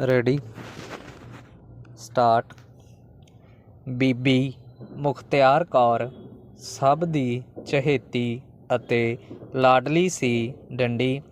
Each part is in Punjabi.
ਰੈਡੀ। ਸਟਾਰਟ। ਬੀਬੀ ਮੁਖਤਿਆਰ ਕੌਰ ਸਭ ਦੀ ਚਹੇਤੀ ਅਤੇ ਲਾਡਲੀ ਸੀ ਡੰਡੀ।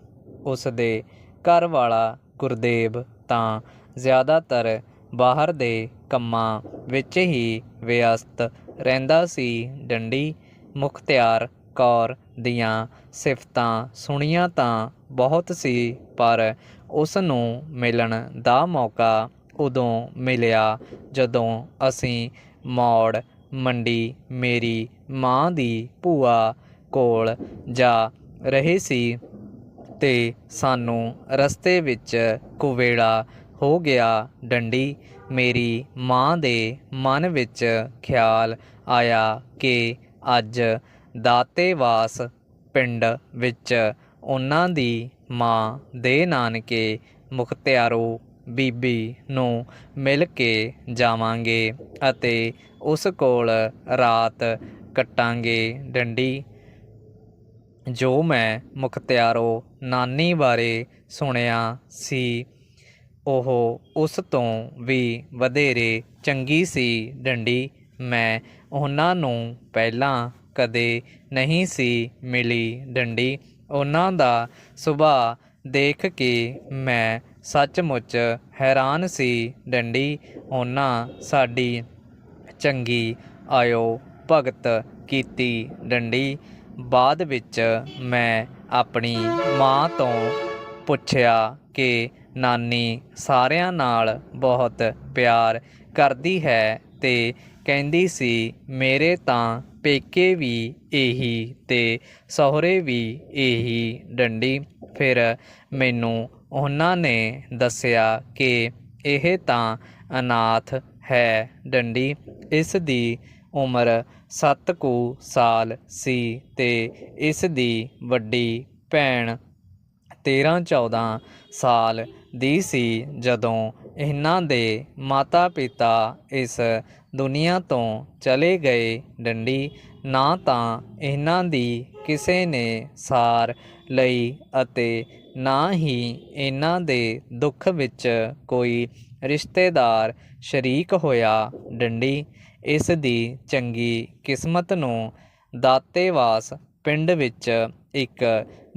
ਉਸ ਦੇ ਘਰ ਵਾਲਾ ਗੁਰਦੇਵ ਤਾਂ ਜ਼ਿਆਦਾਤਰ ਬਾਹਰ ਦੇ ਕੰਮਾਂ ਵਿੱਚ ਹੀ ਵਿਅਸਤ ਰਹਿੰਦਾ ਸੀ ਡੰਡੀ। ਮੁਖਤਿਆਰ ਕੌਰ ਦੀਆਂ ਸਿਫਤਾਂ ਸੁਣੀਆਂ ਤਾਂ ਬਹੁਤ ਸੀ, ਪਰ ਉਸ ਨੂੰ ਮਿਲਣ ਦਾ ਮੌਕਾ ਉਦੋਂ ਮਿਲਿਆ ਜਦੋਂ ਅਸੀਂ ਮੌੜ ਮੰਡੀ ਮੇਰੀ ਮਾਂ ਦੀ ਭੂਆ ਕੋਲ ਜਾ ਰਹੇ ਸੀ ਤੇ ਸਾਨੂੰ ਰਸਤੇ ਵਿੱਚ ਕੁਵੇੜਾ ਹੋ ਗਿਆ ਡੰਡੀ। ਮੇਰੀ ਮਾਂ ਦੇ ਮਨ ਵਿੱਚ ਖਿਆਲ ਆਇਆ ਕਿ ਅੱਜ ਦਾਤੇਵਾਸ ਪਿੰਡ ਵਿੱਚ ਉਹਨਾਂ ਦੀ ਮਾਂ ਦੇ ਨਾਨਕੇ ਮੁਖਤਿਆਰੋ ਬੀਬੀ ਨੂੰ ਮਿਲ ਕੇ ਜਾਵਾਂਗੇ ਅਤੇ ਉਸ ਕੋਲ ਰਾਤ ਕੱਟਾਂਗੇ ਡੰਡੀ। ਜੋ ਮੈਂ ਮੁਖਤਿਆਰੋ ਨਾਨੀ ਬਾਰੇ ਸੁਣਿਆ ਸੀ, ਉਹ ਉਸ ਤੋਂ ਵੀ ਵਧੇਰੇ ਚੰਗੀ ਸੀ ਡੰਡੀ। ਮੈਂ ਉਹਨਾਂ ਨੂੰ ਪਹਿਲਾਂ ਕਦੇ ਨਹੀਂ ਸੀ ਮਿਲੀ ਡੰਡੀ। ਉਹਨਾਂ ਦਾ ਸੁਭਾਅ ਦੇਖ ਕੇ ਮੈਂ ਸੱਚਮੁੱਚ ਹੈਰਾਨ ਸੀ। ਡੰਡੀ, ਉਹਨਾਂ ਸਾਡੀ ਚੰਗੀ ਆਇਓ ਭਗਤ ਕੀਤੀ। ਡੰਡੀ, ਬਾਅਦ ਵਿੱਚ ਮੈਂ ਆਪਣੀ ਮਾਂ ਤੋਂ ਪੁੱਛਿਆ ਕਿ ਨਾਨੀ ਸਾਰਿਆਂ ਨਾਲ ਬਹੁਤ ਪਿਆਰ ਕਰਦੀ ਹੈ ਤੇ ਕਹਿੰਦੀ ਸੀ, ਮੇਰੇ ਤਾਂ ਪੇਕੇ ਵੀ ਇਹੀ ਤੇ ਸਹੁਰੇ ਵੀ ਇਹੀ ਡੰਡੀ। ਫਿਰ ਮੈਨੂੰ ਉਹਨਾਂ ਨੇ ਦੱਸਿਆ ਕਿ ਇਹ ਤਾਂ ਅਨਾਥ ਹੈ ਡੰਡੀ। ਇਸ ਦੀ ਉਮਰ 7 ਕੁ ਸਾਲ ਸੀ ਤੇ ਇਸ ਦੀ ਵੱਡੀ ਭੈਣ 13 14 ਸਾਲ ਦੀ ਸੀ ਜਦੋਂ ਇਹਨਾਂ ਦੇ ਮਾਤਾ-ਪਿਤਾ ਇਸ ਦੁਨੀਆ ਤੋਂ ਚਲੇ ਗਏ ਡੰਡੀ, ਨਾ ਤਾਂ ਇਹਨਾਂ ਦੀ ਕਿਸੇ ਨੇ ਸਾਰ ਲਈ ਅਤੇ ਨਾ ਹੀ ਇਹਨਾਂ ਦੇ ਦੁੱਖ ਵਿੱਚ ਕੋਈ ਰਿਸ਼ਤੇਦਾਰ ਸ਼ਰੀਕ ਹੋਇਆ ਡੰਡੀ। ਇਸ ਦੀ ਚੰਗੀ ਕਿਸਮਤ ਨੂੰ ਦਾਤੇਵਾਸ ਪਿੰਡ ਵਿੱਚ ਇੱਕ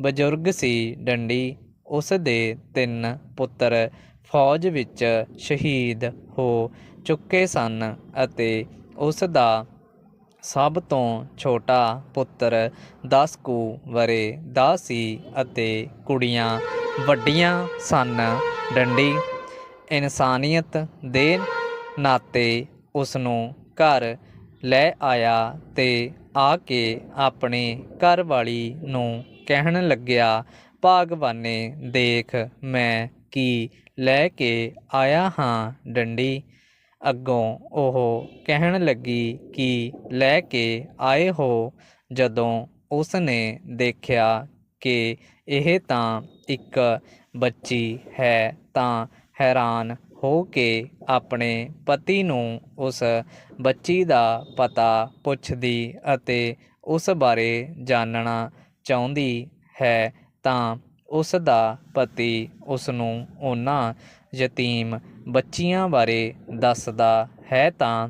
ਬਜ਼ੁਰਗ ਸੀ ਡੰਡੀ। ਉਸ ਦੇ ਤਿੰਨ ਪੁੱਤਰ ਫੌਜ ਵਿੱਚ ਸ਼ਹੀਦ ਹੋ ਚੁੱਕੇ ਸਨ ਅਤੇ ਉਸ ਦਾ ਸਭ ਤੋਂ ਛੋਟਾ ਪੁੱਤਰ 10 ਕੁ ਵਰੇ ਦਾ ਸੀ ਅਤੇ ਕੁੜੀਆਂ ਵੱਡੀਆਂ ਸਨ। ਡੰਡੀ ਇਨਸਾਨੀਅਤ ਦੇ ਨਾਤੇ ਉਸ ਨੂੰ ਘਰ ਲੈ ਆਇਆ ਤੇ ਆ ਕੇ ਆਪਣੇ ਘਰ ਵਾਲੀ ਨੂੰ ਕਹਿਣ ਲੱਗਿਆ ਭਾਗਵਾਨੇ ਦੇਖ ਮੈਂ ਕੀ ਲੈ ਕੇ ਆਇਆ ਹਾਂ ਡੰਡੀ। ਅੱਗੋਂ ਉਹ ਕਹਿਣ ਲੱਗੀ ਕਿ ਲੈ ਕੇ ਆਏ ਹੋ। ਜਦੋਂ ਉਸ ਨੇ ਦੇਖਿਆ ਕਿ ਇਹ ਤਾਂ ਇੱਕ ਬੱਚੀ ਹੈ ਤਾਂ ਹੈਰਾਨ ਹੋ ਕੇ ਆਪਣੇ ਪਤੀ ਨੂੰ ਉਸ ਬੱਚੀ ਦਾ ਪਤਾ ਪੁੱਛਦੀ ਅਤੇ ਉਸ ਬਾਰੇ ਜਾਣਨਾ ਚਾਹੁੰਦੀ ਹੈ। ਤਾਂ ਉਸ ਦਾ ਪਤੀ ਉਸ ਨੂੰ ਉਹਨਾਂ ਯਤੀਮ ਬੱਚੀਆਂ ਬਾਰੇ ਦੱਸਦਾ ਹੈ ਤਾਂ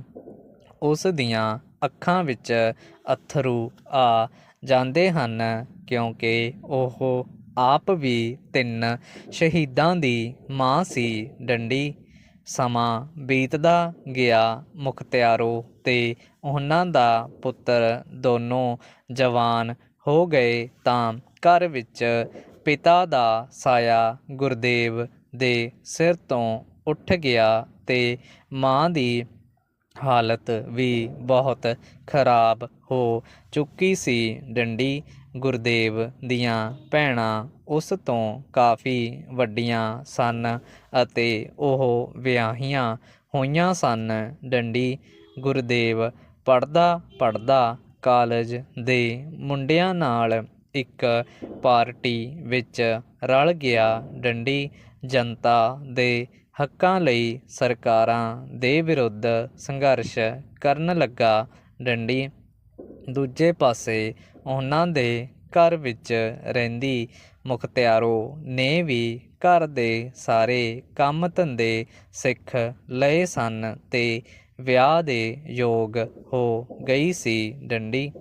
ਉਸ ਦੀਆਂ ਅੱਖਾਂ ਵਿੱਚ ਅਥਰੂ ਆ ਜਾਂਦੇ ਹਨ ਕਿਉਂਕਿ ਉਹ ਆਪ ਵੀ ਤਿੰਨ ਸ਼ਹੀਦਾਂ ਦੀ ਮਾਂ ਸੀ। ਡੰਡੀ ਸਮਾਂ ਬੀਤਦਾ ਗਿਆ ਮੁਖਤਿਆਰੋ ਤੇ ਉਹਨਾਂ ਦਾ ਪੁੱਤਰ ਦੋਨੋਂ ਜਵਾਨ ਹੋ ਗਏ ਤਾਂ ਘਰ ਵਿੱਚ ਪਿਤਾ ਦਾ ਸਾਇਆ ਗੁਰਦੇਵ ਦੇ ਸਿਰ ਤੋਂ ਉੱਠ ਗਿਆ ਤੇ ਮਾਂ ਦੀ ਹਾਲਤ ਵੀ ਬਹੁਤ ਖਰਾਬ ਹੋ ਚੁੱਕੀ ਸੀ। ਡੰਡੀ ਗੁਰਦੇਵ ਦੀਆਂ ਭੈਣਾਂ ਉਸ ਤੋਂ ਕਾਫੀ ਵੱਡੀਆਂ ਸਨ ਅਤੇ ਉਹ ਵਿਆਹੀਆਂ ਹੋਈਆਂ ਸਨ। ਡੰਡੀ ਗੁਰਦੇਵ ਪੜਦਾ ਪੜਦਾ ਕਾਲਜ ਦੇ ਮੁੰਡਿਆਂ ਨਾਲ ਇੱਕ ਪਾਰਟੀ ਵਿੱਚ ਰਲ ਗਿਆ। ਡੰਡੀ ਜਨਤਾ ਦੇ ਹੱਕਾਂ ਲਈ ਸਰਕਾਰਾਂ ਦੇ ਵਿਰੁੱਧ ਸੰਘਰਸ਼ ਕਰਨ ਲੱਗਾ। ਡੰਡੀ ਦੂਜੇ ਪਾਸੇ ਉਹਨਾਂ ਦੇ ਘਰ ਵਿੱਚ ਰਹਿੰਦੀ ਮੁਖਤਿਆਰੋ ਨੇ ਵੀ ਘਰ ਦੇ ਸਾਰੇ ਕੰਮ ਧੰਦੇ ਸਿੱਖ ਲਏ ਸਨ ਤੇ ਵਿਆਹ ਦੇ ਯੋਗ ਹੋ ਗਈ ਸੀ ਡੰਡੀ।